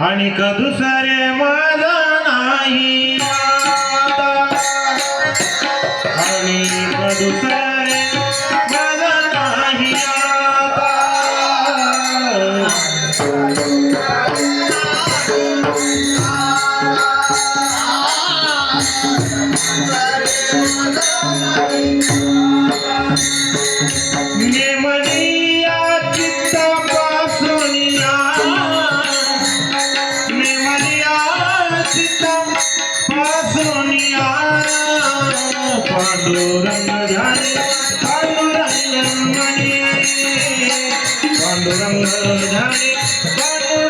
आणि दुसरे माझा नाही. आणि दुसरे माझा नाही मी नेमणी पांडुरंग धारे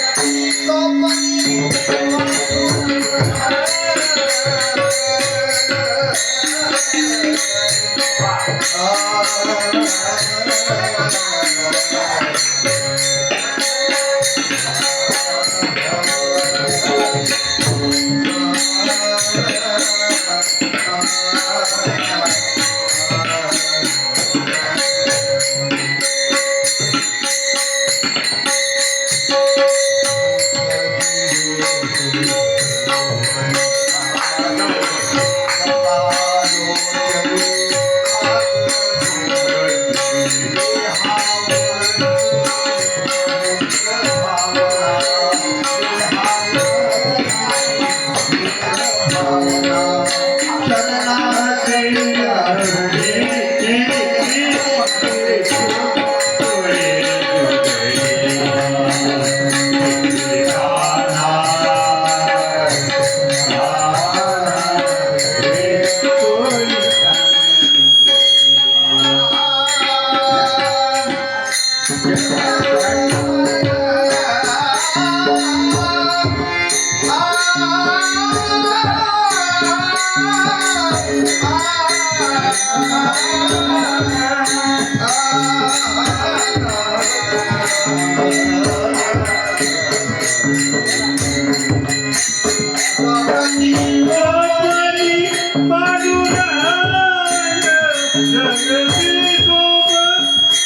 Ah.